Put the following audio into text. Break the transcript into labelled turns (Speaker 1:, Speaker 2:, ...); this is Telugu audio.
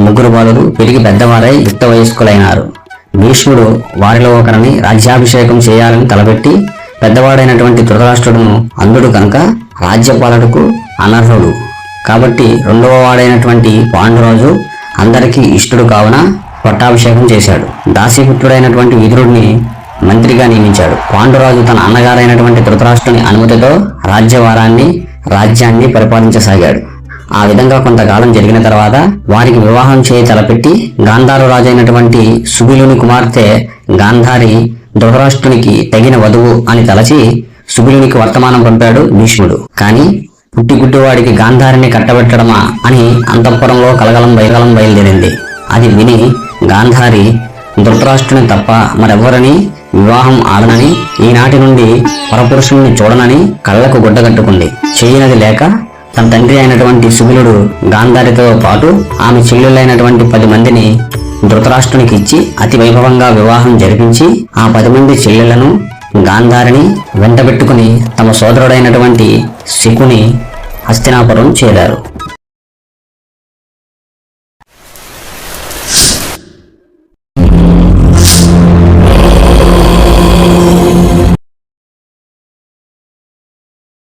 Speaker 1: ముగ్గురు బాలులు పెరిగి పెద్దవారై యుక్త వయస్కులైనారు. భీష్ముడు వారిలో ఒకరిని రాజ్యాభిషేకం చేయాలని తలపెట్టి పెద్దవాడైనటువంటి ధృతరాష్ట్రుడును అందుడు కనుక రాజ్యపాలకుడు అనర్హుడు. కాబట్టి రెండవ వాడైనటువంటి పాండురాజు అందరికీ ఇష్టడు కావున పట్టాభిషేకం చేశాడు. దాసీపుత్రుడైనటువంటి విదురుడిని మంత్రిగా నియమించాడు. పాండురాజు తన అన్నగారైనటువంటి ధృతరాష్ట్రుని అనుమతితో రాజ్యవారాన్ని రాజ్యాన్ని పరిపాలించసాగాడు. ఆ విధంగా కొంతకాలం జరిగిన తర్వాత వారికి వివాహం చేయి తలపెట్టి గాంధారు రాజైనటువంటి సుబిలుని కుమార్తె గాంధారి ధృతరాష్ట్రునికి తగిన వధువు అని తలచి సుబిలునికి వర్తమానం పంపాడు భీష్ముడు. కానీ పుట్టి గుడ్డివాడికి గాంధారిని కట్టబెట్టడమా అని అంతఃపురంలో కలగలం వైకలం బయలుదేరింది. అది విని గాంధారి ధృతరాష్ట్రుని తప్ప మరెవ్వరని వివాహం ఆడనని ఈనాటి నుండి పరపురుషుణ్ణి చూడనని కళ్ళకు గుడ్డ కట్టుకుంది. చేయనది లేక తన తండ్రి అయినటువంటి సుబిలుడు గాంధారితో పాటు ఆమె చెల్లెలైనటువంటి పది మందిని ధృతరాష్ట్రునికి ఇచ్చి అతి వైభవంగా వివాహం జరిపించి ఆ పది మంది చెల్లెలను గాంధారిని వెంటబెట్టుకుని తమ సోదరుడైనటువంటి శకుని హస్తినాపురం చేరారు.